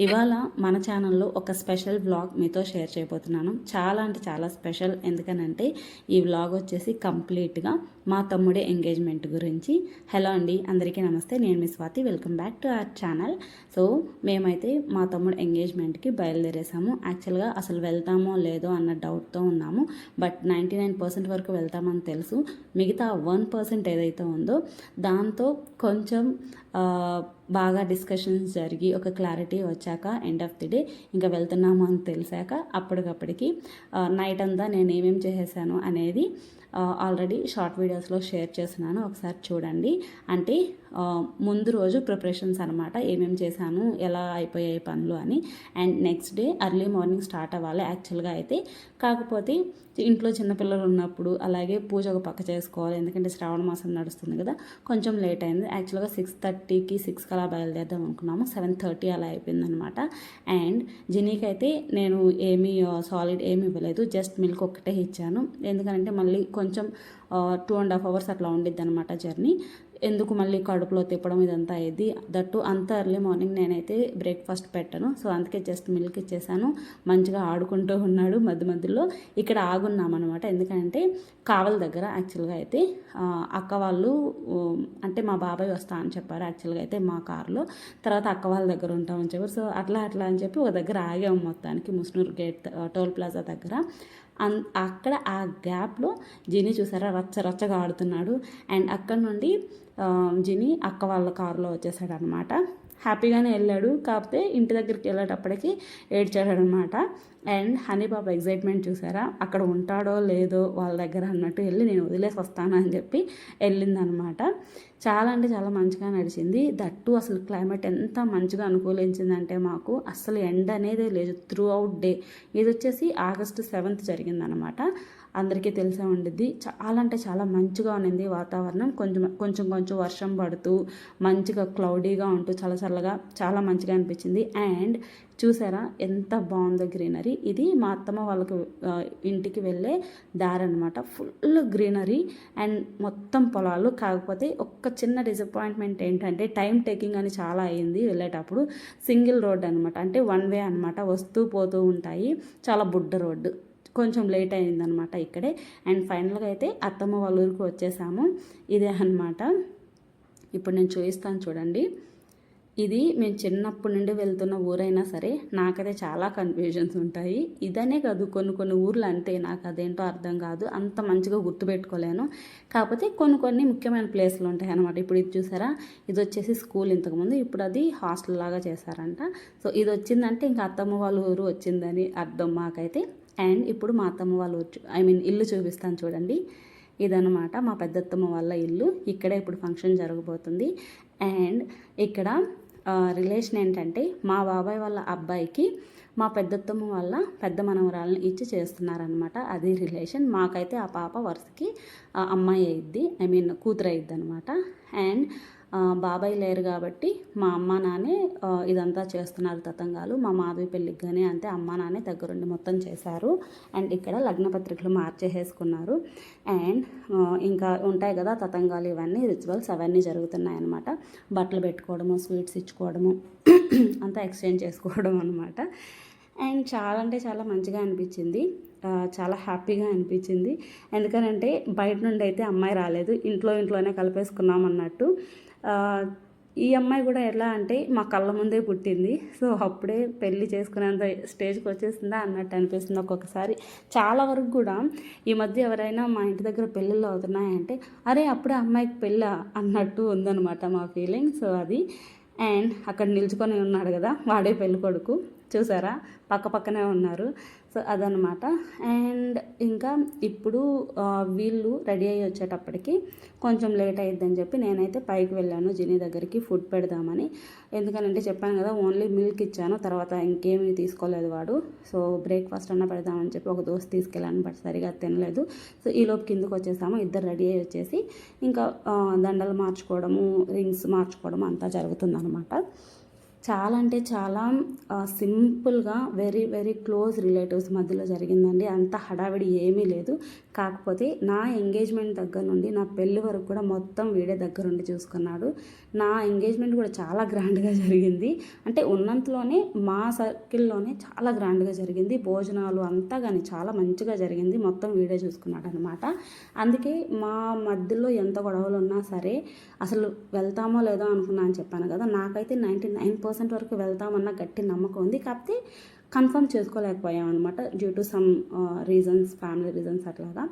ఇవాళ మన ఛానల్లో ఒక స్పెషల్ వ్లాగ్ మీతో షేర్ చేయబోతున్నాను. చాలా అంటే చాలా స్పెషల్. ఎందుకనంటే ఈ వ్లాగ్ వచ్చేసి కంప్లీట్గా మా తమ్ముడే ఎంగేజ్మెంట్ గురించి. హలో అండి అందరికీ నమస్తే. నేను మీ Swathi. Welcome back to our channel. So మేమైతే మా తమ్ముడు ఎంగేజ్మెంట్కి బయలుదేరేసాము. యాక్చువల్గా అసలు వెళ్తామో లేదో అన్న డౌట్తో ఉన్నాము. బట్ నైంటీ నైన్ పర్సెంట్ వరకు వెళ్తామని తెలుసు. మిగతా వన్ పర్సెంట్ ఏదైతే ఉందో దాంతో కొంచెం బాగా డిస్కషన్స్ జరిగి ఒక క్లారిటీ వచ్చాక ఎండ్ ఆఫ్ ది డే ఇంకా వెళ్తున్నాము అని తెలిసాక అప్పటికప్పటికి నైట్ అంతా నేను ఏమేమి చేసేసాను అనేది ఆల్రెడీ షార్ట్ వీడియోస్లో షేర్ చేస్తున్నాను. ఒకసారి చూడండి. అంటే ముందు రోజు ప్రిపరేషన్స్ అనమాట ఏమేమి చేశాను ఎలా అయిపోయాయి పనులు అని. And next day early morning start అవ్వాలి యాక్చువల్గా అయితే. కాకపోతే ఇంట్లో చిన్నపిల్లలు ఉన్నప్పుడు అలాగే పూజ ఒక పక్క చేసుకోవాలి. ఎందుకంటే శ్రావణ మాసం నడుస్తుంది కదా. కొంచెం లేట్ అయింది. యాక్చువల్గా సిక్స్ థర్టీకి సిక్స్కి అలా బయలుదేరదాం అనుకున్నాము. సెవెన్ థర్టీ అలా అయిపోయింది అనమాట అండ్ జినీకి అయితే నేను ఏమీ సాలిడ్ ఏమి ఇవ్వలేదు. జస్ట్ మిల్క్ ఒక్కటే ఇచ్చాను. ఎందుకంటే మళ్ళీ కొంచెం టూ అండ్ హాఫ్ అవర్స్ అట్లా ఉండిద్ది అనమాట జర్నీ. ఎందుకు మళ్ళీ కడుపులో తిప్పడం ఇదంతా అయ్యేది దట్టు అంత ఎర్లీ మార్నింగ్ నేనైతే బ్రేక్ఫాస్ట్ పెట్టాను. సో అందుకే జస్ట్ మిల్క్ ఇచ్చేసాను. మంచిగా ఆడుకుంటూ ఉన్నాడు మధ్య మధ్యలో. ఇక్కడ ఆగున్నాం అనమాట ఎందుకంటే కావల దగ్గర యాక్చువల్గా అయితే అక్క వాళ్ళు అంటే మా బాబాయ్ వస్తా అని చెప్పారు యాక్చువల్గా అయితే మా కారులో. తర్వాత అక్క వాళ్ళ దగ్గర ఉంటామని చెప్పారు. సో అట్లా అట్లా అని చెప్పి ఒక దగ్గర ఆగాము మొత్తానికి ముస్నూర్ గేట్ టోల్ ప్లాజా దగ్గర. అన్ అక్కడ ఆ గ్యాప్లో జిని చూసారా? రచ్చ రచ్చగా ఆడుతున్నాడు. అండ్ అక్కడ నుండి జిని అక్క వాళ్ళ కారులో వచ్చేసాడు అనమాట హ్యాపీగానే వెళ్ళాడు. కాకపోతే ఇంటి దగ్గరికి వెళ్ళేటప్పటికి ఏడ్చాడనమాట. అండ్ హనీ పాప ఎగ్జైట్మెంట్ చూసారా? అక్కడ ఉంటాడో లేదో వాళ్ళ దగ్గర అన్నట్టు వెళ్ళి నేను వదిలేసి వస్తాను అని చెప్పి వెళ్ళిందనమాట. చాలా అంటే చాలా మంచిగా నడిచింది. దట్టు అసలు క్లైమేట్ ఎంత మంచిగా అనుకూలించిందంటే మాకు అసలు ఎండ అనేది లేదు. Throughout day. ఇది వచ్చేసి ఆగస్టు సెవెంత్ జరిగిందనమాట అందరికీ తెలిసే ఉండిద్ది. చాలా అంటే చాలా మంచిగా ఉన్నింది వాతావరణం. కొంచెం కొంచెం కొంచెం వర్షం పడుతూ మంచిగా క్లౌడీగా ఉంటూ చాలా చల్లగా చాలా మంచిగా అనిపించింది. అండ్ చూసారా? ఎంత బాగుందో గ్రీనరీ. ఇది మా అత్తమ్మ వాళ్ళకి ఇంటికి వెళ్ళే దారి అనమాట ఫుల్ గ్రీనరీ అండ్ మొత్తం పొలాలు. కాకపోతే ఒక్క చిన్న డిసప్పాయింట్మెంట్ ఏంటంటే టైం టేకింగ్ అని చాలా అయింది వెళ్ళేటప్పుడు. సింగిల్ రోడ్ అనమాట అంటే వన్ వే అనమాట వస్తూ పోతూ ఉంటాయి. చాలా బుడ్డ రోడ్డు. కొంచెం లేట్ అయిందనమాట ఇక్కడే. అండ్ ఫైనల్గా అయితే అత్తమ్మ వాళ్ళ ఊరికి వచ్చేసాము. ఇదే అన్నమాట. ఇప్పుడు నేను చూపిస్తాను చూడండి. ఇది మేము చిన్నప్పటి నుండి వెళ్తున్న ఊరైనా సరే నాకైతే చాలా కన్ఫ్యూజన్స్ ఉంటాయి. ఇదనే కాదు కొన్ని కొన్ని ఊర్లు అంతే నాకు అదేంటో అర్థం కాదు. అంత మంచిగా గుర్తుపెట్టుకోలేను. కాకపోతే కొన్ని కొన్ని ముఖ్యమైన ప్లేస్లు ఉంటాయి అనమాట ఇప్పుడు ఇది చూసారా? ఇది వచ్చేసి స్కూల్ ఇంతకుముందు. ఇప్పుడు అది హాస్టల్ లాగా చేశారంట. సో ఇది వచ్చిందంటే ఇంకా అత్తమ్మ వాళ్ళ ఊరు వచ్చిందని అర్థం మాకైతే. అండ్ ఇప్పుడు మా అత్తమ్మ వాళ్ళ ఊరు ఐ మీన్ ఇల్లు చూపిస్తాను చూడండి. ఇదనమాట మా పెద్దత్తమ్మ వాళ్ళ ఇల్లు. ఇక్కడే ఇప్పుడు ఫంక్షన్ జరగబోతుంది. అండ్ ఇక్కడ రిలేషన్ ఏంటంటే మా బాబాయ్ వాళ్ళ అబ్బాయికి మా పెద్దత్తమ్మ వాళ్ళ పెద్ద మనవరాలను ఇచ్చి చేస్తున్నారనమాట అది రిలేషన్ మాకైతే ఆ పాప వరుసకి అమ్మాయి అయిద్ది ఐ మీన్ కూతురు అయిద్ది అనమాట అండ్ బాబాయ్ లేరు కాబట్టి మా అమ్మ నాన్నే ఇదంతా చేస్తున్నారు తతంగాలు. మా మాధవి పెళ్ళికి కానీ అంతే అమ్మ నాన్నే దగ్గరుండి మొత్తం చేశారు. అండ్ ఇక్కడ లగ్నపత్రికలు మార్చేసేసుకున్నారు. అండ్ ఇంకా ఉంటాయి కదా తతంగాలు ఇవన్నీ రిచువల్స్ అవన్నీ జరుగుతున్నాయి అనమాట బట్టలు పెట్టుకోవడము స్వీట్స్ ఇచ్చుకోవడము అంతా ఎక్స్చేంజ్ చేసుకోవడం అనమాట అండ్ చాలా అంటే చాలా మంచిగా అనిపించింది. చాలా హ్యాపీగా అనిపించింది. ఎందుకనంటే బయట నుండి అయితే అమ్మాయి రాలేదు. ఇంట్లో ఇంట్లోనే కలిపేసుకున్నాం అన్నట్టు. ఈ అమ్మాయి కూడా ఎలా అంటే మా కళ్ళ ముందే పుట్టింది. సో అప్పుడే పెళ్ళి చేసుకునేంత స్టేజ్కి వచ్చేసిందా అన్నట్టు అనిపిస్తుంది ఒక్కొక్కసారి. చాలా వరకు కూడా ఈ మధ్య ఎవరైనా మా ఇంటి దగ్గర పెళ్ళిళ్ళు అవుతున్నాయంటే అరే అప్పుడే అమ్మాయికి పెళ్ళ? అన్నట్టు ఉందన్నమాట మా ఫీలింగ్. సో అది. అండ్ అక్కడ నిల్చుకొని ఉన్నాడు కదా వాడే పెళ్ళి కొడుకు చూసారా? పక్క పక్కనే ఉన్నారు. సో అదనమాట అండ్ ఇంకా ఇప్పుడు వీళ్ళు రెడీ అయ్యి వచ్చేటప్పటికి కొంచెం లేట్ అయ్యిద్దని చెప్పి నేనైతే పైకి వెళ్ళాను జిని దగ్గరికి ఫుడ్ పెడదామని. ఎందుకనంటే చెప్పాను కదా ఓన్లీ మిల్క్ ఇచ్చాను తర్వాత ఇంకేమీ తీసుకోలేదు వాడు. సో బ్రేక్ఫాస్ట్ అన్న పెడదామని చెప్పి ఒక దోశ తీసుకెళ్ళాను బట్ సరిగా తినలేదు. సో ఈ లోపు కిందకు వచ్చేసాము ఇద్దరు రెడీ అయ్యి వచ్చేసి ఇంకా దండలు మార్చుకోవడము రింగ్స్ మార్చుకోవడం అంతా జరుగుతుందన్నమాట. చాలా అంటే చాలా సింపుల్గా వెరీ వెరీ క్లోజ్ రిలేటివ్స్ మధ్యలో జరిగిందండి. అంత హడావిడి ఏమీ లేదు. కాకపోతే నా ఎంగేజ్మెంట్ దగ్గర నుండి నా పెళ్ళి వరకు కూడా మొత్తం వీడే దగ్గర ఉండి చూసుకున్నాడు. నా ఎంగేజ్మెంట్ కూడా చాలా గ్రాండ్గా జరిగింది. అంటే ఉన్నంతలోనే మా సర్కిల్లోనే చాలా గ్రాండ్గా జరిగింది. భోజనాలు అంతా కానీ చాలా మంచిగా జరిగింది. మొత్తం వీడే చూసుకున్నాడు అనమాట అందుకే మా మధ్యలో ఎంత గొడవలు ఉన్నా సరే అసలు వెళ్తామో లేదో అనుకున్నా అని చెప్పాను కదా నాకైతే నైంటీ నైన్ పర్సెంట్ వరకు వెళ్తామన్న గట్టి నమ్మకం ఉంది. కాకపోతే కన్ఫర్మ్ చేసుకోలేకపోయాం అనమాట due to some reasons family reasons అట్లాగా.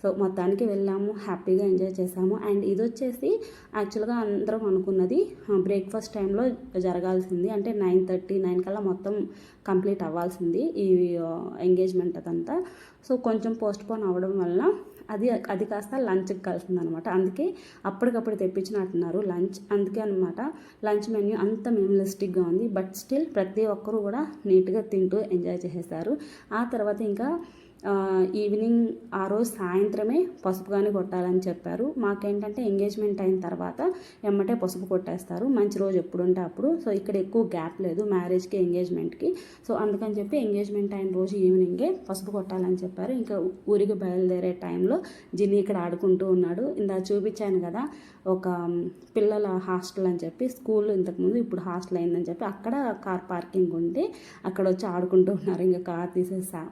సో మొత్తానికి వెళ్ళాము. హ్యాపీగా ఎంజాయ్ చేసాము. అండ్ ఇది వచ్చేసి యాక్చువల్గా అందరం అనుకున్నది బ్రేక్ఫాస్ట్ టైంలో జరగాల్సింది. అంటే నైన్ థర్టీ నైన్ కల్లా మొత్తం కంప్లీట్ అవ్వాల్సింది ఈ ఎంగేజ్మెంట్ అదంతా. సో కొంచెం పోస్ట్పోన్ అవ్వడం వల్ల అది అది కాస్త లంచ్కి కలిసింది అనమాట అందుకే అప్పటికప్పుడు తెప్పించినట్టున్నారు లంచ్. అందుకే అనమాట లంచ్ మెన్యూ అంత మినిమలిస్టిక్గా ఉంది. బట్ స్టిల్ ప్రతి ఒక్కరూ కూడా నీట్గా తింటూ ఎంజాయ్ చేసేసారు. ఆ తర్వాత ఇంకా ఈవినింగ్ ఆ రోజు సాయంత్రమే పసుపు కానీ కొట్టాలని చెప్పారు. మాకేంటంటే ఎంగేజ్మెంట్ అయిన తర్వాత ఎమ్మటే పసుపు కొట్టేస్తారు. మంచి రోజు ఎప్పుడుంటే అప్పుడు. సో ఇక్కడ ఎక్కువ గ్యాప్ లేదు మ్యారేజ్కి ఎంగేజ్మెంట్కి. సో అందుకని చెప్పి ఎంగేజ్మెంట్ అయిన రోజు ఈవినింగే పసుపు కొట్టాలని చెప్పారు. ఇంకా ఊరికి బయలుదేరే టైంలో జిన్ని ఇక్కడ ఆడుకుంటూ ఉన్నాడు. ఇందా చూపించాను కదా ఒక పిల్లల హాస్టల్ అని చెప్పి స్కూల్ ఇంతకుముందు ఇప్పుడు హాస్టల్ అయిందని చెప్పి అక్కడ కార్ పార్కింగ్ ఉంటే అక్కడ వచ్చి ఆడుకుంటూ ఉన్నారు. ఇంకా కార్ తీసేసా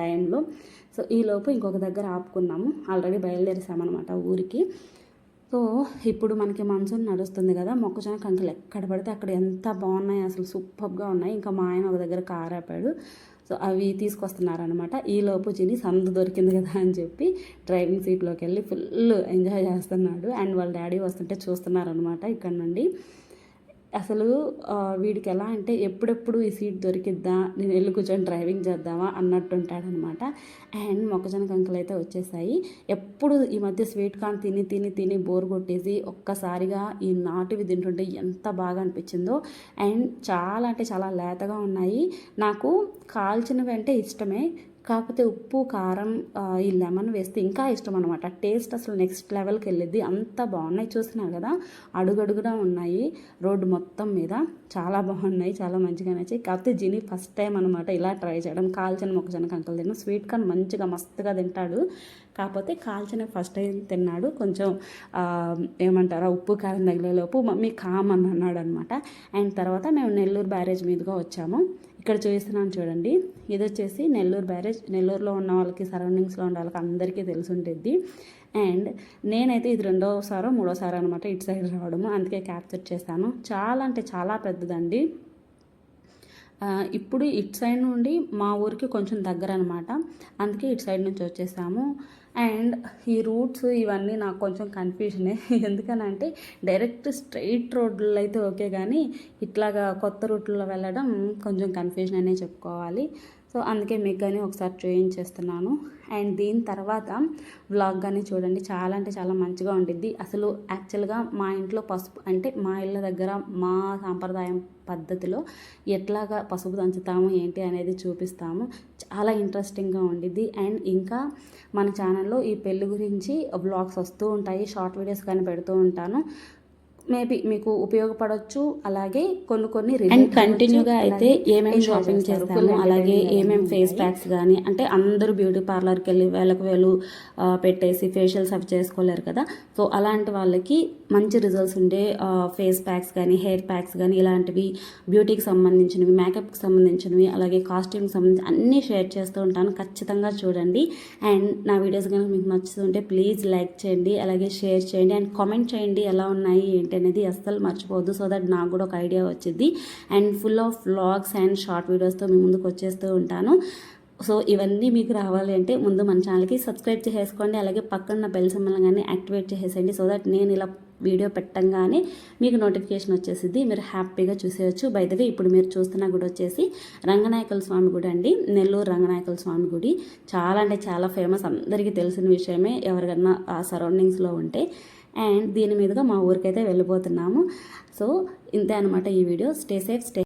టైంలో. సో ఈలోపు ఇంకొక దగ్గర ఆపుకున్నాము. ఆల్రెడీ బయలుదేరేసామన్నమాట ఊరికి. సో ఇప్పుడు మనకి మాన్సూన్ నడుస్తుంది కదా మొక్కజొన్న కంకులు ఎక్కడ పడితే అక్కడ ఎంత బాగున్నాయి అసలు సూపర్గా ఉన్నాయి. ఇంకా మా ఆయన ఒక దగ్గర కారు ఆపాడు. సో అవి తీసుకొస్తున్నారనమాట ఈలోపు చిని సందు దొరికింది కదా అని చెప్పి డ్రైవింగ్ సీట్లోకి వెళ్ళి ఫుల్ ఎంజాయ్ చేస్తున్నాడు. అండ్ వాళ్ళ డాడీ వస్తుంటే చూస్తున్నారనమాట ఇక్కడ నుండి. అసలు వీడికి ఎలా అంటే ఎప్పుడెప్పుడు ఈ సీట్ దొరికిద్దా నేను వెళ్ళి కూర్చొని డ్రైవింగ్ చేద్దామా అన్నట్టు ఉంటాడనమాట అండ్ మొక్కజొన్న కంకులు అయితే వచ్చేసాయి. ఎప్పుడు ఈ మధ్య స్వీట్ కార్న్ తిని తిని తిని బోర్ కొట్టేసి ఒక్కసారిగా ఈ నాటువి తింటుంటే ఎంత బాగా అనిపించిందో. అండ్ చాలా అంటే చాలా లేతగా ఉన్నాయి. నాకు కాల్చినవి అంటే ఇష్టమే. కాకపోతే ఉప్పు కారం ఈ లెమన్ వేస్తే ఇంకా ఇష్టం అనమాట టేస్ట్ అసలు నెక్స్ట్ లెవెల్కి వెళ్ళిద్ది. అంత బాగున్నాయి చూస్తున్నారు కదా. అడుగడుగునా ఉన్నాయి. రోడ్డు మొత్తం మీద చాలా బాగున్నాయి. చాలా మంచిగా నచ్చాయి. కాకపోతే జిని ఫస్ట్ టైం అనమాట ఇలా ట్రై చేయడం. కాల్చిన మొక్కజొన్న కంకలు తిన్నాం స్వీట్ కార్న్ మంచిగా మస్తుగా తింటాడు. కాకపోతే కాల్చిన ఫస్ట్ టైం తిన్నాడు. కొంచెం ఏమంటారా ఉప్పు కారం తగిలేలోపు మమ్మీ కామ్ అన్నాడు అనమాట అండ్ తర్వాత మేము నెల్లూరు బ్యారేజ్ మీదుగా వచ్చాము. ఇక్కడ చూపిస్తున్నాను చూడండి. ఇది వచ్చేసి నెల్లూరు బ్యారేజ్. నెల్లూరులో ఉన్న వాళ్ళకి సరౌండింగ్స్లో ఉన్న వాళ్ళకి అందరికీ తెలిసి ఉంటుంది అండ్ నేనైతే ఇది రెండోసారో మూడోసారో అనమాట ఇటు సైడ్ రావడము. అందుకే క్యాప్చర్ చేశాను. చాలా అంటే చాలా పెద్దదండి. ఇప్పుడు ఇటు సైడ్ నుండి మా ఊరికి కొంచెం దగ్గర అనమాట అందుకే ఇటు సైడ్ నుంచి వచ్చేసాము. అండ్ ఈ రూట్స్ ఇవన్నీ నాకు కొంచెం కన్ఫ్యూజనే. ఎందుకనంటే డైరెక్ట్ స్ట్రైట్ రోడ్లు అయితే ఓకే కానీ ఇట్లాగా కొత్త రూట్లో వెళ్ళడం కొంచెం కన్ఫ్యూజన్ అనే చెప్పుకోవాలి. సో అందుకే మీకు కానీ ఒకసారి చూయించేస్తున్నాను అండ్ దీని తర్వాత వ్లాగ్ కానీ చూడండి. చాలా అంటే చాలా మంచిగా ఉండిద్ది. అసలు యాక్చువల్గా మా ఇంట్లో పసుపు అంటే మా ఇళ్ళ దగ్గర మా సాంప్రదాయం పద్ధతిలో ఎట్లాగా పసుపు దంచుతాము ఏంటి అనేది చూపిస్తాము. చాలా ఇంట్రెస్టింగ్గా ఉండిద్ది. అండ్ ఇంకా మన ఛానల్లో ఈ పెళ్ళి గురించి వ్లాగ్స్ వస్తూ ఉంటాయి. షార్ట్ వీడియోస్ కానీ పెడుతూ ఉంటాను. మేబీ మీకు ఉపయోగపడవచ్చు అలాగే కొన్ని కొన్ని అండ్ కంటిన్యూగా అయితే ఏమేమి షాపింగ్ చేస్తాము అలాగే ఏమేమి ఫేస్ ప్యాక్స్ కానీ అంటే అందరూ బ్యూటీ పార్లర్కి వెళ్ళి వేలకు వేలు పెట్టేసి ఫేషియల్స్ అవి చేసుకోలేరు కదా. సో అలాంటి వాళ్ళకి మంచి రిజల్ట్స్ ఉండే ఫేస్ ప్యాక్స్ కానీ హెయిర్ ప్యాక్స్ కానీ ఇలాంటివి బ్యూటీకి సంబంధించినవి మేకప్కి సంబంధించినవి అలాగే కాస్ట్యూమ్కి సంబంధించి అన్నీ షేర్ చేస్తూ ఉంటాను. ఖచ్చితంగా చూడండి. అండ్ నా వీడియోస్ కనుక మీకు నచ్చుతుంటే ప్లీజ్ లైక్ చేయండి అలాగే షేర్ చేయండి. అండ్ కామెంట్ చేయండి ఎలా ఉన్నాయి ఏంటి అనేది అస్సలు మర్చిపోవద్దు. సో దట్ నాకు కూడా ఒక ఐడియా వచ్చింది. And full of vlogs and short వీడియోస్తో మీ ముందుకు వచ్చేస్తూ ఉంటాను. సో ఇవన్నీ మీకు రావాలి అంటే ముందు మన ఛానల్కి సబ్స్క్రైబ్ చేసేసుకోండి. అలాగే పక్కన బెల్ సింబల్ కానీ యాక్టివేట్ చేసేసండి సో దట్ నేను ఇలా వీడియో పెట్టంగానే మీకు నోటిఫికేషన్ వచ్చేసింది మీరు హ్యాపీగా చూసేయచ్చు. బయటవే ఇప్పుడు మీరు చూస్తున్న గుడి వచ్చేసి రంగనాయకుల స్వామి గుడి అండి. నెల్లూరు రంగనాయకుల స్వామి గుడి. చాలా అంటే చాలా ఫేమస్ అందరికీ తెలిసిన విషయమే. ఎవరికన్నా ఆ సరౌండింగ్స్లో ఉంటే. అండ్ దీని మీదుగా మా ఊరికైతే వెళ్ళిపోతున్నాము. సో ఇంతే అనమాట ఈ వీడియో. Stay safe stay